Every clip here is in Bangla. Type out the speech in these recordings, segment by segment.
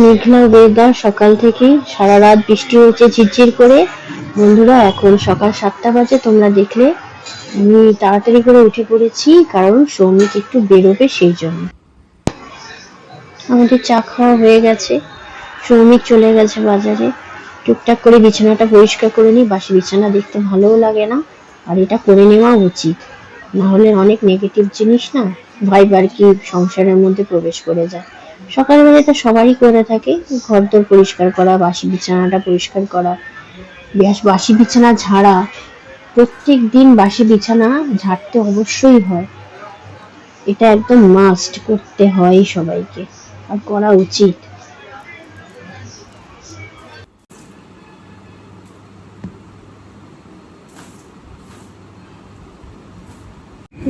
মেঘলা ওয়েদার সকাল থেকে সারা রাত বৃষ্টি হয়েছে ঝিরঝির করে। বন্ধুরা, এখন সকাল সাতটা বাজে, তোমরা দেখলে আমি তাড়াতাড়ি করে উঠে পড়েছি, কারণ সৌমিক একটু বেরোবে সেই জন্য। আমাদের চা খাওয়া হয়ে গেছে। সৌমিক চলে গেছে বাজারে। টুকটাক করে বিছানাটা পরিষ্কার করে নিই, বাসি বিছানা দেখতে ভালোও লাগে না, আর এটা করে নেওয়া উচিত। না হলে অনেক নেগেটিভ জিনিস না ভাইবার কি সংসারের মধ্যে প্রবেশ করে যায়। সকালবেলা তো সবারই করে থাকে ঘর ঘরদোর পরিষ্কার করা, বাসি বিছানাটা পরিষ্কার করা বাসি বিছানা ঝাড়া, প্রত্যেক দিন বাসি বিছানা ঝাড়তে অবশ্যই হয়। এটা একদম মাস্ট করতে হয় সবাইকে, আর করা উচিত।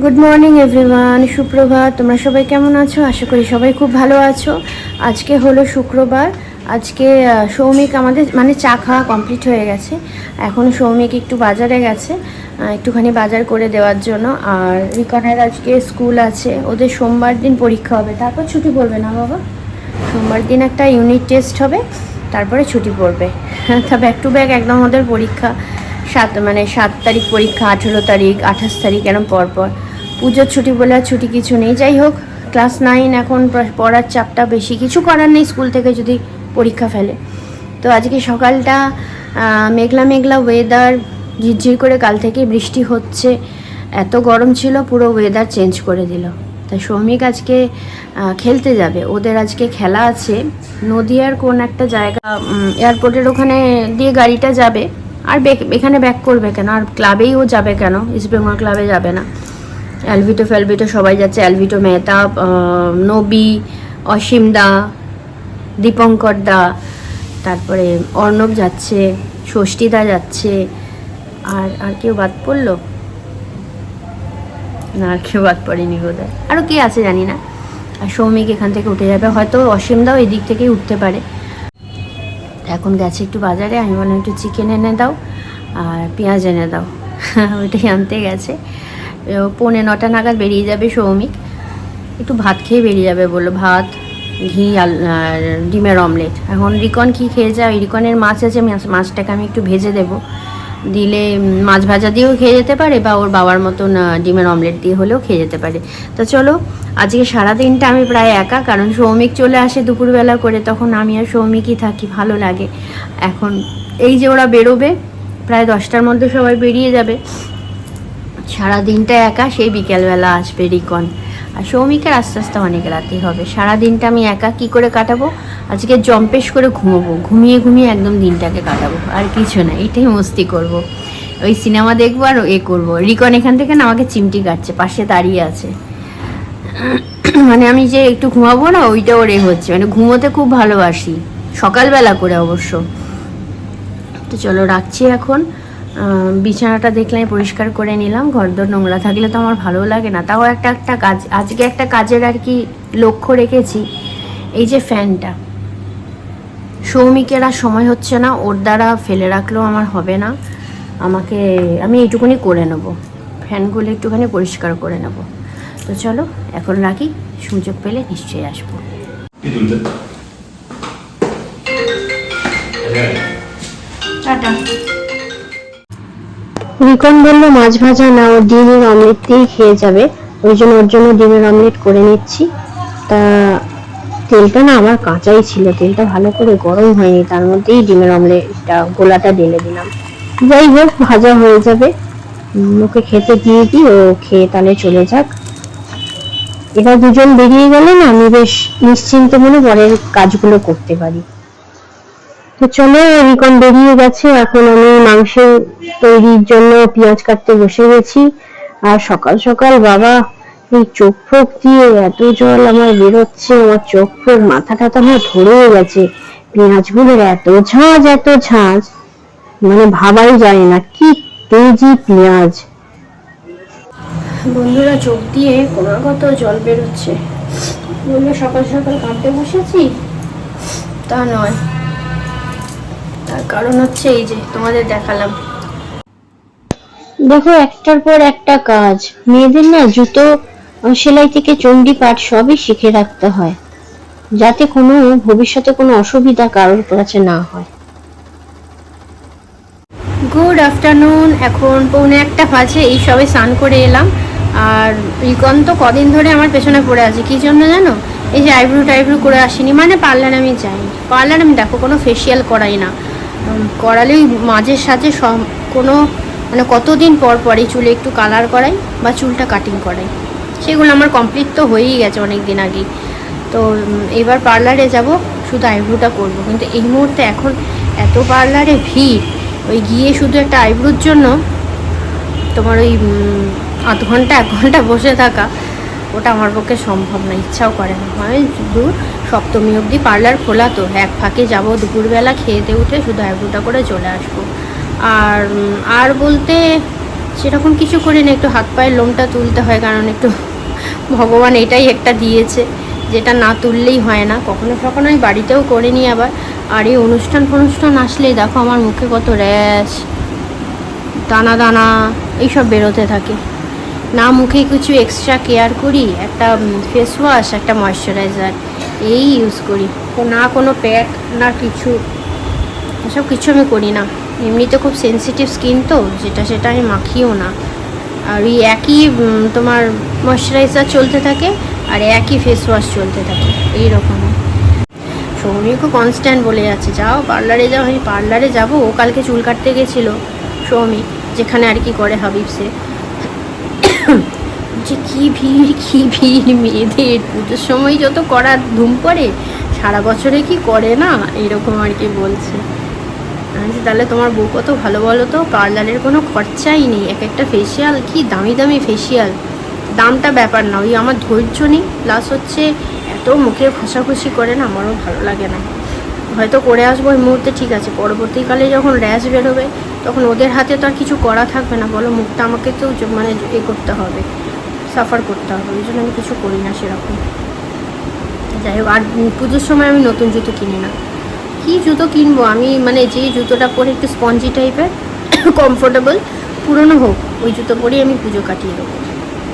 গুড মর্নিং এভরিওয়ান সুপ্রভাত, তোমরা সবাই কেমন আছো? আশা করি সবাই খুব ভালো আছো। আজকে হলো শুক্রবার। আজকে সৌমিক আমাদের মানে চা খাওয়া কমপ্লিট হয়ে গেছে। এখন সৌমিক একটু বাজারে গেছে একটুখানি বাজার করে দেওয়ার জন্য। আর রিকনের আজকে স্কুল আছে। ওদের সোমবার দিন পরীক্ষা হবে। তারপর ছুটি পড়বে না, বাবা? সোমবার দিন একটা ইউনিট টেস্ট হবে, তারপরে ছুটি পড়বে। তা ব্যাক টু ব্যাক একদম ওদের পরীক্ষা। সাত মানে সাত তারিখ পরীক্ষা, আঠেরো তারিখ, আঠাশ তারিখ, এরম পর পর। পুজোর ছুটি বলে আর ছুটি কিছু নেই। যাই হোক, ক্লাস নাইন এখন পড়ার চাপটা বেশি। কিছু করার নেই, স্কুল থেকে যদি পরীক্ষা ফেলে। তো আজকে সকালটা মেঘলা মেঘলা ওয়েদার ঝিরঝির করে কাল থেকে বৃষ্টি হচ্ছে। এত গরম ছিল, পুরো ওয়েদার চেঞ্জ করে দিল। তাই সৌমিক আজকে খেলতে যাবে। ওদের আজকে খেলা আছে। নদিয়ার কোন একটা জায়গা এয়ারপোর্টের ওখানে দিয়ে গাড়িটা যাবে। আর এখানে ব্যাক করবে কেন? আর ক্লাবেই ও যাবে কেন? ইস্ট বেঙ্গল ক্লাবে যাবে না। অ্যালভিটো ফ্যালভিটো সবাই যাচ্ছে। অ্যালভিটো মেহতাব আহ, নবী অসীম দা দীপঙ্কর দা তারপরে অর্ণব যাচ্ছে ষষ্ঠীদা যাচ্ছে। আর আর কেউ বাদ পড়ল? না আর কেউ বাদ পড়েনি বোধহয়। আরও কে আছে জানি না। আর সৌমিক এখান থেকে উঠে যাবে। হয়তো অসীম দাও এদিক থেকেই উঠতে পারে। এখন গেছে একটু বাজারে, আমি বললাম একটু চিকেন এনে দাও আর পেঁয়াজ এনে দাও। ওইটাই আনতে গেছে। পৌনে নটা নাগাদ বেরিয়ে যাবে সৌমিক। একটু ভাত খেয়ে বেরিয়ে যাবে বলল, ভাত, ঘি আর ডিমের অমলেট এখন রিকন কি খেয়ে যায়? ওই রিকনের মাছ আছে, মাছ- মাছটাকে আমি একটু ভেজে দেবো। দিলে মাছ ভাজা দিয়েও খেয়ে যেতে পারে বা ওর বাবার মতন ডিমের অমলেট দিয়ে হলেও খেয়ে যেতে পারে। তো চলো, আজকে সারা দিনটা আমি প্রায় একা, কারণ সৌমিক চলে আসে দুপুরবেলা করে, তখন আমি আর সৌমিকই থাকি, ভালো লাগে। এখন এই যে ওরা বেরোবে, প্রায় দশটার মধ্যে সবাই বেরিয়ে যাবে। সারা দিনটা একা, সেই বিকেলবেলা আসবে রিকন। আর সৌমিকের আস্তে আস্তে অনেক রাতে হবে। সারা দিনটা আমি একা কি করে কাটাবো? আজকে জম্পেশ করে ঘুমোবো। ঘুমিয়ে ঘুমিয়ে একদম দিনটাকে কাটাবো। আর কিছু না, এটাই মস্তি করব। ওই সিনেমা দেখব আর এ করব। রিকন এখান থেকে না আমাকে চিমটি কাটছে, পাশে দাঁড়িয়ে আছে। মানে আমি যে একটু ঘুমাবো না, ওইটা ওর হচ্ছে। মানে ঘুমোতে খুব ভালোবাসি। সকালবেলা করে অবশ্য। তো চলো রাখছি এখন। বিছানাটা দেখলে আমি পরিষ্কার করে নিলাম ঘরদোর নোংরা থাকলে তো আমার ভালো লাগে না। তাও একটা একটা কাজ আজকে একটা কাজের আর কি লক্ষ্য রেখেছি এই যে ফ্যানটা। সৌমিকের আর সময় হচ্ছে না ওর দ্বারা ফেলে রাখলেও আমার হবে না। আমাকে আমি এইটুকুনি করে নেব। ফ্যানগুলো একটুখানি পরিষ্কার করে নেব। তো চলো এখন রাখি সুযোগ পেলে নিশ্চয়ই আসব। টাটা। রিকন বলল, মাছ ভাজা না ও ডিমের অমলেট দিয়েই খেয়ে যাবে। ওই জন্য ওর জন্য ডিমের অমলেট করে নিচ্ছি। তা তেলটা না আমার কাঁচাই ছিল। তেলটা ভালো করে গরম হয়নি। তার মধ্যেই ডিমের অমলেটটা গোলাটা ঢেলে দিলাম। যাই হোক, ভাজা হয়ে যাবে। ওকে খেতে দিয়ে দিই, ও খেয়ে তাহলে চলে যাক। এবার দুজন বেরিয়ে গেলে না, আমি বেশ নিশ্চিন্ত মনে পরের কাজগুলো করতে পারি। তো চলো রিকন বেরিয়ে গেছে। এখন আমি মাংস তৈরির জন্য পেঁয়াজ কাটতে বসে গেছি। আর সকাল সকাল, বাবা, এই চোখ ফোক দিয়ে এত জল আমার বেরোচ্ছে, আমার চোখ ফোক, মাথা টাথা আমার ধরে গেছে। পেঁয়াজগুলোর এত ঝাঁজ এত ঝাঁজ। মানে ভাবাই যায় না, কি তেজি পেঁয়াজ। বন্ধুরা, চোখ দিয়ে ক্রমাগত জল বেরোচ্ছে। বলল সকাল সকাল কাঁদতে বসেছি? তা নয়। তার কারণ হচ্ছে এই যে তোমাদের দেখালাম। দেখো একটার পর একটা কাজ। মেয়েদের না জুতো সেলাই থেকে চণ্ডী পাঠ সবই শিখে রাখতে হয়। যাতে কোনো ভবিষ্যতে কোনো অসুবিধা কারোর কাছে না হয়। গুড আফটারনুন এখন পৌনে একটা বাজে এই সবে স্নান করে এলাম। আর রিকন তো কদিন ধরে আমার পেছনে পড়ে আছে কী জন্য জানো? এই যে আইব্রু টাইব্রু করে আসিনি মানে পার্লার আমি যাইনি। পার্লার আমি দেখো কোনো ফেসিয়াল করাই না। করালেই মাঝে সাঝে সব কোনো মানে কতদিন পর পরই চুলে একটু কালার করাই বা চুলটা কাটিং করাই। সেগুলো আমার কমপ্লিট তো হয়েই গেছে অনেক দিন আগেই। তো এবার পার্লারে যাব, শুধু আইব্রুটা করব। কিন্তু এই মুহূর্তে এখন এত পার্লারে ভিড়, ওই গিয়ে শুধু একটা আইব্রুর জন্য তোমার ওই আধ ঘণ্টা, এক ঘণ্টা বসে থাকা ওটা আমার পক্ষে সম্ভব না, ইচ্ছাও করে না। আমি শুধু সপ্তমী অবধি পার্লার খোলা তো, এক ফাঁকে যাব দুপুরবেলা খেয়েতে উঠে শুধু আইব্রুটা করে চলে আসব। আর আর বলতে সেরকম কিছু করি না, একটু হাত পায়ের লোমটা তুলতে হয়, কারণ একটু ভগবান এটাই একটা দিয়েছে, যেটা না তুললেই হয় না। কখনো কখনো আমি বাড়িতেও করে নিই আবার, আর এই অনুষ্ঠান ফনুষ্ঠান আসলেই দেখো আমার মুখে কত র্যাশ, দানা দানা, এইসব বেরোতে থাকে। না মুখে কিছু এক্সট্রা কেয়ার করি, একটা ফেস ওয়াশ একটা ময়শ্চারাইজার এই ইউজ করি। না কোনো প্যাক না কিছু, এসব কিছু আমি করি না। এমনিতে খুব সেনসিটিভ স্কিন তো, যেটা সেটা আমি মাখিও না। আর ওই একই তোমার ময়শ্চারাইজার চলতে থাকে, আর একই ফেস ওয়াশ চলতে থাকে এইরকম সৌমিকও কনস্ট্যান্ট বলে যাচ্ছে। যাও পার্লারে যাও, আমি পার্লারে যাব, ও কালকে চুল কাটতে গেছিল সৌমিক, যেখানে আর কি করে হাবিবসে। যে কি ভিড় কি ভিড়, মেয়েদের পুজোর সময় যত করার ধুম পড়ে সারা বছরে কি করে না? এরকম আর কি বলছে। তাহলে তোমার বউ কত ভালো বলো তো? পার্লারের কোনো খরচাই নেই। এক একটা ফেসিয়াল কি দামি দামি ফেসিয়াল দামটা ব্যাপার না, ওই আমার ধৈর্য নেই। প্লাস হচ্ছে, এত মুখে ঘষাঘষি করে না, আমারও ভালো লাগে না। হয়তো করে আসব ওই মুহূর্তে, ঠিক আছে। পরবর্তীকালে যখন র্যাশ বেরোবে, তখন ওদের হাতে তো আর কিছু করা থাকবে না। বলো, মুখটা আমাকে তো মানে এ করতে হবে। সাফার করতে হবে, ওই জন্য আমি কিছু করি না সেরকম। যাই হোক, আর পুজোর সময় আমি নতুন জুতো কিনি না। কি জুতো কিনবো? আমি মানে যে জুতোটা পরে একটু স্পঞ্জি টাইপের কমফোর্টেবল পুরনো হোক, ওই জুতো পরেই আমি পুজো কাটিয়ে দেবো।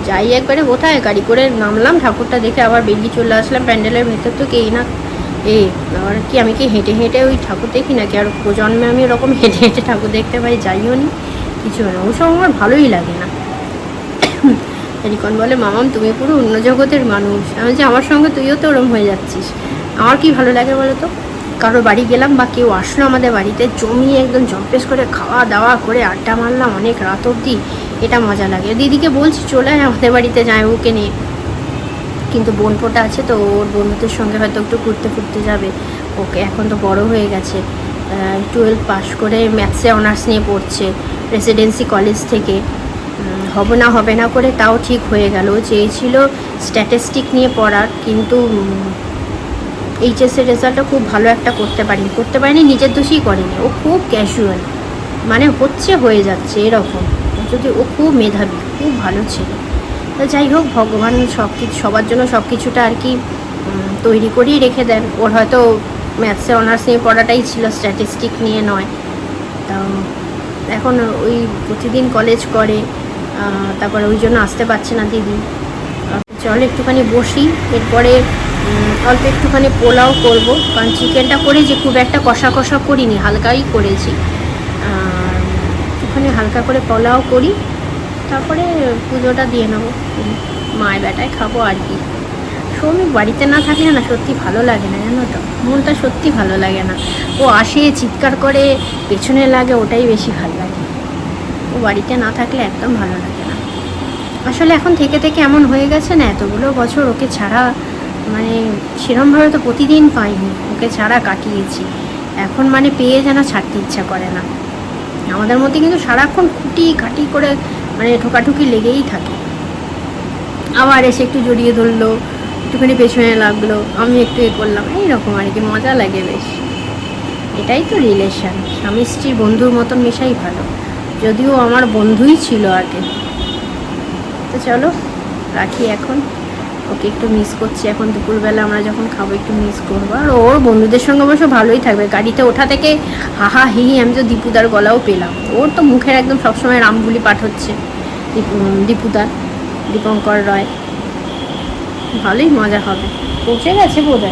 যাই একবারে কোথায়, গাড়ি করে নামলাম, ঠাকুরটা দেখে আবার বেরিয়ে চলে আসলাম প্যান্ডেলের ভেতর তো কেই না। এ, আবার কি, আমি কি হেঁটে হেঁটে ওই ঠাকুর দেখি নাকি? আর প্রজন্মে আমি ওরকম হেঁটে হেঁটে ঠাকুর দেখতে পাই, যাইও নি। কিছু না, ওসব আমার ভালোই লাগে না। রিকন বলে, মামাম, তুমি পুরো অন্য জগতের মানুষ। আমি যে আমার সঙ্গে তুইও তো ওরম হয়ে যাচ্ছিস। আমার কি ভালো লাগে বলো তো কারও বাড়ি গেলাম বা কেউ আসলো আমাদের বাড়িতে, জমিয়ে একদম জম্পেস করে খাওয়া দাওয়া করে আড্ডা মারলাম অনেক রাত অবধি। এটা মজা লাগে। দিদিকে বলছি, চলে আয় আমাদের বাড়িতে যায় ওকে নিয়ে। কিন্তু বোনপোটা আছে তো, ওর বন্ধুদের সঙ্গে হয়তো একটু ঘুরতে ফুরতে যাবে। ওকে এখন তো বড় হয়ে গেছে। টুয়েলভ পাশ করে ম্যাথসে অনার্স নিয়ে পড়ছে প্রেসিডেন্সি কলেজ থেকে। হবে না হবে না করে তাও ঠিক হয়ে গেল। চেয়েছিল স্ট্যাটিস্টিক নিয়ে পড়ার, কিন্তু এইচএসের রেজাল্টটা খুব ভালো একটা করতে পারিনি। করতে পারিনি, নিজের দোষেই করেনি। ও খুব ক্যাজুয়াল মানে হচ্ছে হয়ে যাচ্ছে এরকম। যদি ও খুব মেধাবী, খুব ভালো ছিল। তো যাই হোক, ভগবান সব কিছু সবার জন্য সব কিছুটা আর কি তৈরি করেই রেখে দেন। ওর হয়তো ম্যাথসে অনার্স নিয়ে পড়াটাই ছিল স্ট্যাটিস্টিক নিয়ে নয়। তা এখন ওই প্রতিদিন কলেজ করে তারপরে ওই জন্য আসতে পারছে না দিদি। চল একটুখানি বসি, এরপরে অল্প একটুখানি পোলাও করব, কারণ চিকেনটা করে যে খুব একটা কষা কষা করিনি, হালকাই করেছি। একটুখানি হালকা করে পোলাও করি, তারপরে পুজোটা দিয়ে নেব। মায়ের বেটায় খাব আর কি। সৌমিক বাড়িতে না থাকলে না সত্যি ভালো লাগে না, জানো তো? মনটা সত্যি ভালো লাগে না। ও আসে, চিৎকার করে, পেছনে লাগে, ওটাই বেশি ভালো লাগে। বাড়িতে না থাকলে একদম ভালো লাগে না। আসলে এখন থেকে থেকে এমন হয়ে গেছে না, এতগুলো বছর ওকে ছাড়া মানে সেরমভাবে তো প্রতিদিন পাইনি, ওকে ছাড়া কাটিয়েছি। এখন মানে পেয়ে যেন ছাড়তে ইচ্ছা করে না। আমাদের মধ্যে কিন্তু সারাক্ষণ খুঁটি কাটি করে মানে ঠোকাঠুকি লেগেই থাকে। আবার এসে একটু জড়িয়ে ধরলো, একটুখানি পেছনে লাগল, আমি একটু এ করলাম, এইরকম আর কি, মজা লাগে বেশ। এটাই তো রিলেশন স্বামী স্ত্রী বন্ধুর মতন মেশাই ভালো। যদিও আমার বন্ধুই ছিল আগে। তো চলো, রাখি এখন। ওকে একটু মিস করছি। এখন দুপুরবেলা আমরা যখন খাব, একটু মিস করব। আর ওর বন্ধুদের সঙ্গে অবশ্য ভালোই থাকবে। গাড়িতে ওঠা থেকে হাহা হি আমি তো দীপুদার গলাও পেলাম। ওর তো মুখের একদম সবসময় রামবুলি পাঠ হচ্ছে। দীপু- দীপুদার, দীপঙ্কর রয়। ভালোই মজা হবে। পৌঁছে গেছে বোধ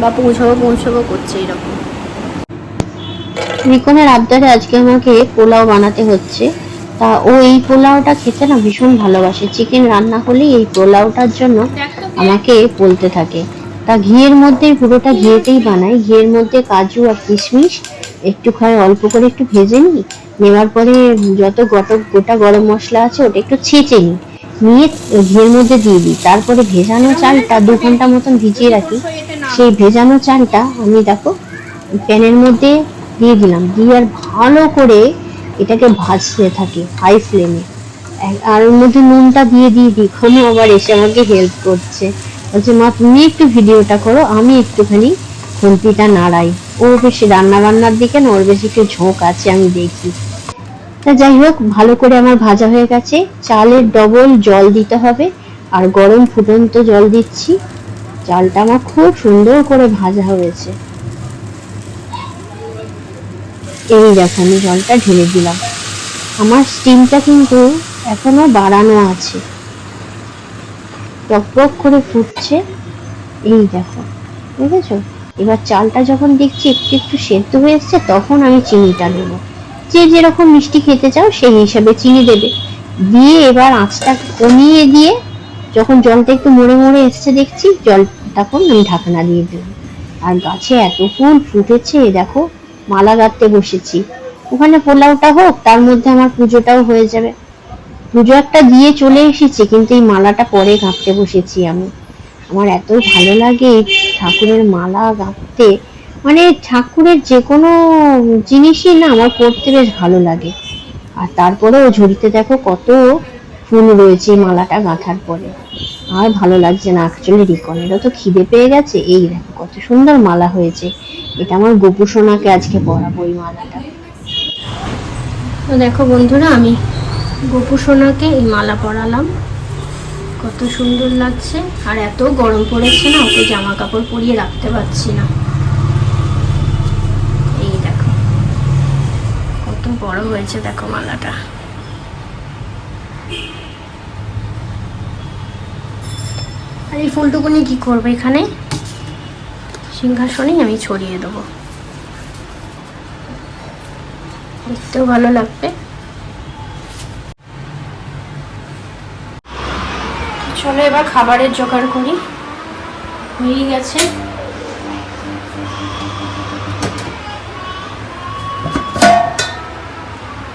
বা পৌঁছাবো পৌঁছাবো করছে এরকম। রিকনের আবদারে আজকে আমাকে পোলাও বানাতে হচ্ছে। তা ও এই পোলাওটা খেতে না ভীষণ ভালোবাসে। চিকেন রান্না হলেই এই পোলাওটার জন্য আমাকে বলতে থাকে। তা ঘিয়ের মধ্যে পুরোটা ঘিয়েতেই বানাই। ঘিয়ের মধ্যে কাজু আর কিশমিশ একটু খায় অল্প করে একটু ভেজে নিই। নেওয়ার পরে যত গোটা গোটা গরম মশলা আছে ওটা একটু ছেঁচে নিই। নিয়ে ঘিয়ের মধ্যে দিয়ে দিই। তারপরে ভেজানো চালটা দু ঘণ্টা মতন ভিজিয়ে রাখি। সেই ভেজানো চালটা আমি দেখো, প্যানের মধ্যে দিয়ে দিলাম। দিয়ে আর ভালো করে এটাকে ভাজতে থাকি হাই ফ্লেমে আর ওর মধ্যে নুনটা দিয়ে দিয়ে দিই কোনো আবার এসে আমাকে হেল্প করছে। বলছে, মা, তুমি একটু ভিডিওটা করো, আমি একটুখানি খুন্তিটা নাড়াই। ও বেশি রান্না বান্নার দিকে না, ওর বেশি একটু ঝোঁক আছে, আমি দেখি। তা যাই হোক, ভালো করে আমার ভাজা হয়ে গেছে। চালের ডবল জল দিতে হবে, আর গরম ফুটন্ত জল দিচ্ছি। চালটা আমার খুব সুন্দর করে ভাজা হয়েছে। এই দেখো, আমি জলটা ঢেলে দিলাম। আমার স্টিমটা কিন্তু এখনও বাড়ানো আছে। টকবক করে ফুটছে। এই দেখো বুঝেছ এবার চালটা যখন দেখছি একটু একটু সেদ্ধ হয়ে এসছে, তখন আমি চিনিটা দেবো। যে যেরকম মিষ্টি খেতে চাও, সেই হিসাবে চিনি দেবে। দিয়ে এবার আঁচটা কমিয়ে দিয়ে যখন জলটা একটু মরে মরে এসছে দেখছি জল তখন আমি ঢাকনা দিয়ে দেবো। আর গাছে এত ফুল ফুটেছে, দেখো। মালা গাঁথতে বসেছি। ওখানে পোলাওটা হোক, তার মধ্যে আমার পুজোটাও হয়ে যাবে। পুজো একটা দিয়ে চলে এসেছি, কিন্তু এই মালাটা পরে গাঁথতে বসেছি আমি। আমার এত ভালো লাগে ঠাকুরের মালা গাঁথতে। মানে ঠাকুরের যে কোনো জিনিসই না, আমার করতে বেশ ভালো লাগে। আর তারপরেও ঝুড়িতে দেখো কত ফুল রয়েছে মালাটা গাঁথার পরে। আর ভালো লাগছে না অ্যাকচুয়ালি রিকনেরও তো খিদে পেয়ে গেছে। এই দেখো, কত সুন্দর মালা হয়েছে। এটা আমার গোপু সোনাকে আজকে পরাবো এই মালাটা। তো দেখো বন্ধুরা, আমি গোপু সোনাকে এই মালা পরালাম। কত সুন্দর লাগছে। আর এত গরম পড়েছে না, ওকে জামা কাপড় পরিয়ে রাখতে পারছি না। এই দেখো, কত বড় হয়েছে, দেখো মালাটা। আর এই ফুলটুকুনি কি করব এখানে? সিংহাসনেই আমি ছড়িয়ে দেবো। দেখতেও ভালো লাগবে। চলো এবার খাবারের জোগাড় করি। হয়ে গেছে।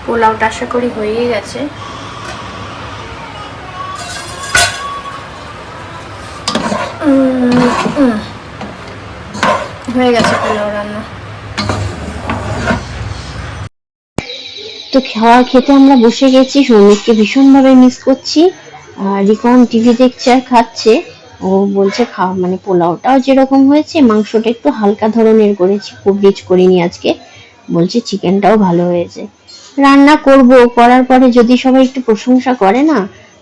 পোলাওটা আশা করি হয়ে গেছে। হয়ে গেছে পোলাও রান্না। তো খাওয়া খেতে আমরা বসে গেছি, সৌমিককে ভীষণভাবে মিস করছি। আর রিকন টিভি দেখছে আর খাচ্ছে। ও বলছে খাওয়া মানে পোলাওটাও যেরকম হয়েছে, মাংসটা একটু হালকা ধরনের করেছি, খুব রিচ করিনি আজকে। বলছে চিকেনটাও ভালো হয়েছে। রান্না করব, করার পরে যদি সবাই একটু প্রশংসা করে না,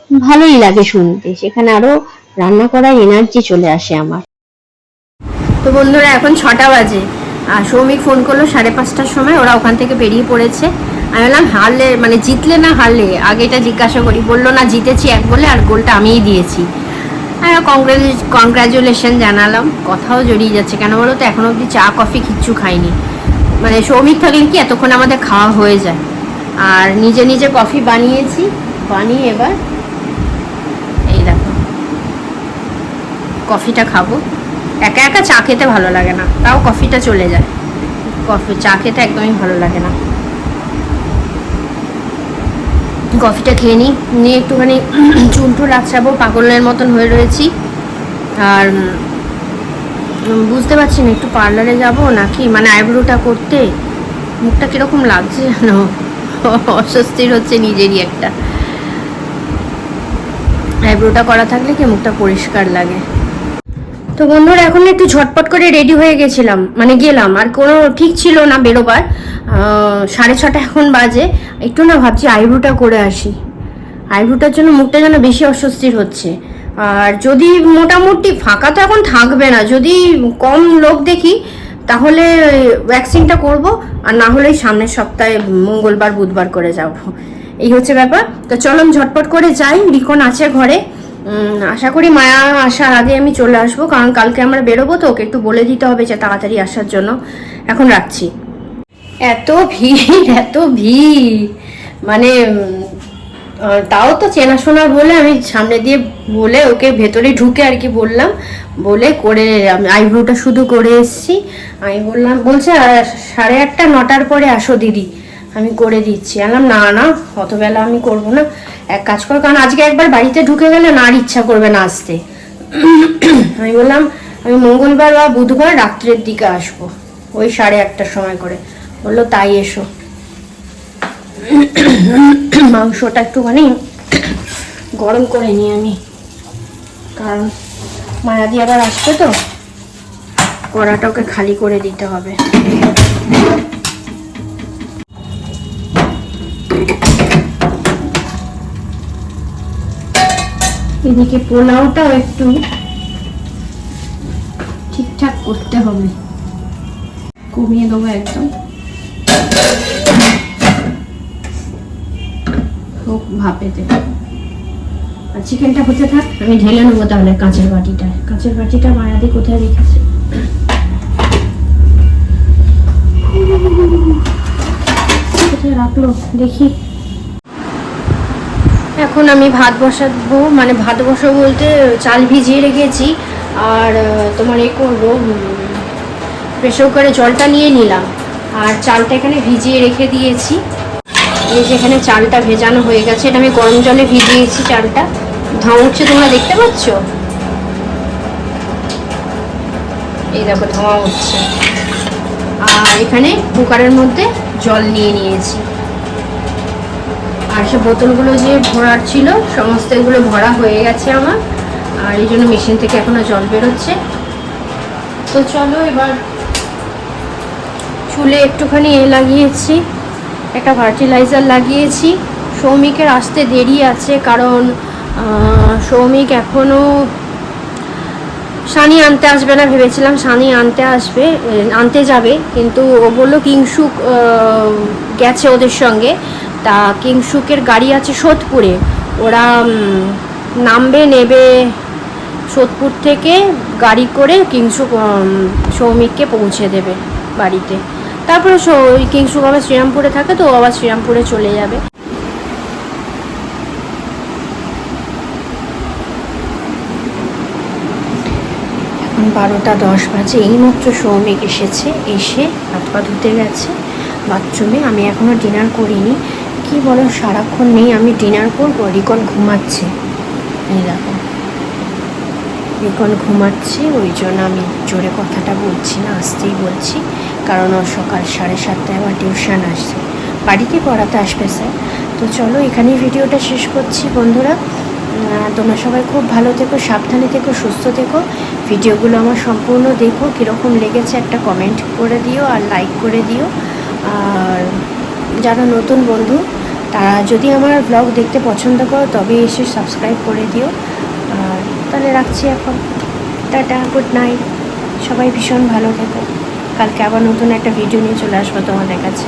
ভালোই লাগে শুনতে। সেখানে আরও রান্না করার এনার্জি চলে আসে আমার। তো বন্ধুরা, এখন ছটা বাজে। আর সৌমিক ফোন করল সাড়ে পাঁচটার সময়, ওরা ওখান থেকে বেরিয়ে পড়েছে। আমি বললাম, হারলে মানে জিতলে না হারলে? আগে এটা জিজ্ঞাসা করি, বলল, না, জিতেছি এক বলে আর গোলটা আমিই দিয়েছি। হ্যাঁ কংগ্রাচুলেশন জানালাম। কথাও জড়িয়ে যাচ্ছে। কেন বলো তো, এখনও অবধি চা, কফি কিচ্ছু খাইনি। মানে সৌমিক থাকলে কি, এতক্ষণ আমাদের খাওয়া হয়ে যায়। আর নিজে নিজে কফি বানিয়েছি। বানিয়ে এবার এই দেখো, কফিটা খাব। একা একা চা খেতে ভালো লাগে না। তাও কফিটা চলে যায়। কফি, চা খেতে একদমই ভালো লাগে না। কফিটা খেয়ে নিই। নিয়ে একটুখানি চুল টুল আছড়াবো, পাগলের মতন হয়ে রয়েছি। আর বুঝতে পারছি না, একটু পার্লারে যাব নাকি? মানে আইব্রোটা করতে। মুখটা কীরকম লাগছে যেন? অস্বস্তির হচ্ছে নিজেরই একটা। আইব্রোটা করা থাকলে কি মুখটা পরিষ্কার লাগে? তো বন্ধুরা, এখন একটু ঝটপট করে রেডি হয়ে গেছিলাম। মানে গেলাম, আর কোনো ঠিক ছিল না বেরোবার। সাড়ে ছটা এখন বাজে। একটু না ভাবছি আইব্রোটা করে আসি। আইব্রোটার জন্য মুখটা যেন বেশি অস্বস্তির হচ্ছে। আর যদি মোটামুটি ফাঁকা তো এখন থাকবে না, যদি কম লোক দেখি, তাহলে ভ্যাকসিনটা করব, আর না হলে সামনের সপ্তাহে মঙ্গলবার, বুধবার করে যাব। এই হচ্ছে ব্যাপার। তো চলুন ঝটপট করে যাই। রিকন আছে ঘরে। আশা করি মায়া আসার আগে আমি চলে আসব, কারণ কালকে আমরা বেরোবো তো, ওকে একটু বলে দিতে হবে যে তাড়াতাড়ি আসার জন্য। এখন রাখছি। এত ভিড় এত ভিড়। মানে তাও তো চেনাশোনা বলে আমি সামনে দিয়ে বলে ওকে ভেতরে ঢুকে আর কি বললাম। বলে করে আমি আইব্রোটা শুধু করে এসেছি। আমি বললাম, বলছে সাড়ে আটটা, নটার পরে আসো দিদি। আমি করে দিচ্ছি। বললাম না না, অতবেলা আমি করব না। এক কাজ করো, কারণ আজকে একবার বাড়িতে ঢুকে গেলে না আর ইচ্ছা করবে না আসতে। আমি বললাম, আমি মঙ্গলবার বা বুধবার রাত্রের দিকে আসব, ওই সাড়ে আটটার সময় করে। বলল, তাই এসো। মাংসটা একটুখানি গরম করে নিই আমি। কারণ মায়াদি আবার আসবে তো, কড়াটা ওকে খালি করে দিতে হবে। এদিকে পোলাওটাও একটু ঠিকঠাক করতে হবে? কমিয়ে দেবো একদম। হোক ভাপেতে। আর চিকেনটা হতে থাক, আমি ঢেলে নেব তাহলে কাঁচের বাটিটা কাঁচের বাটিটা মায়াদি কোথায় রেখেছে? কোথায় রাখল? দেখি। এখন আমি ভাত বসাবো মানে ভাত বসাবো বলতে চাল ভিজিয়ে রেখেছি, আর তোমার এ করব প্রেশার কুকারে জলটা নিয়ে নিলাম, আর চালটা এখানে ভিজিয়ে রেখে দিয়েছি। এই যে এখানে চালটা ভেজানো হয়ে গেছে, এটা আমি গরম জলে ভিজিয়েছি চালটা। ধোঁয়া উঠছে, তোমরা দেখতে পাচ্ছ? এই দেখো, ধোঁয়া উঠছে। আর এখানে কুকারের মধ্যে জল নিয়ে নিয়েছি। আর সে বোতলগুলো যে ভরার ছিল, সমস্ত এগুলো ভরা হয়ে গেছে আমার। আর এই জন্য মেশিন থেকে এখনও জল বেরোচ্ছে। তো চলো এবার চুলে একটুখানি এ লাগিয়েছি, একটা ফার্টিলাইজার লাগিয়েছি। সৌমিকের আসতে দেরি আছে কারণ সৌমিক এখনও সানি আনতে আসবে না ভেবেছিলাম, সানি আনতে আসবে আনতে যাবে। কিন্তু ও বলল কিংসুক গেছে ওদের সঙ্গে। তা কিংসুকের গাড়ি আছে সোদপুরে। ওরা নামবে, নেবে সোদপুর থেকে গাড়ি করে কিংসুক সৌমিককে পৌঁছে দেবে বাড়িতে। তারপরে ওই কিংসুক আবার শ্রীরামপুরে থাকে তো আবার শ্রীরামপুরে চলে যাবে। এখন বারোটা দশ বাজে, এইমাত্র সৌমিক এসেছে, এসে হাত পা ধুতে গেছে, বাথরুমে। আমি এখনও ডিনার করিনি। কি বলো, সারাক্ষণ নেই, আমি ডিনার করব, রিকন ঘুমাচ্ছে। এই দেখো। রিকন ঘুমাচ্ছে, ওই জন্য আমি জোরে কথাটা বলছি না, আসতেই বলছি, কারণ ও সকাল সাড়ে সাতটায় আমার টিউশন আসছে। বাড়িতে পড়াতে আসবে, স্যার? তো চলো, এখানেই ভিডিওটা শেষ করছি, বন্ধুরা। তোমরা সবাই খুব ভালো থেকো, সাবধানে থেকো, সুস্থ থেকো। ভিডিওগুলো আমার সম্পূর্ণ দেখো, কীরকম লেগেছে একটা কমেন্ট করে দিও আর লাইক করে দিও। আর যারা নতুন বন্ধু তারা যদি আমার ব্লগ দেখতে পছন্দ করো, তবে এসে সাবস্ক্রাইব করে দিও। আর তাহলে রাখছি এখন। টাটা গুড নাইট সবাই ভীষণ ভালো থেকো। কালকে আবার নতুন একটা ভিডিও নিয়ে চলে আসব তোমাদের কাছে।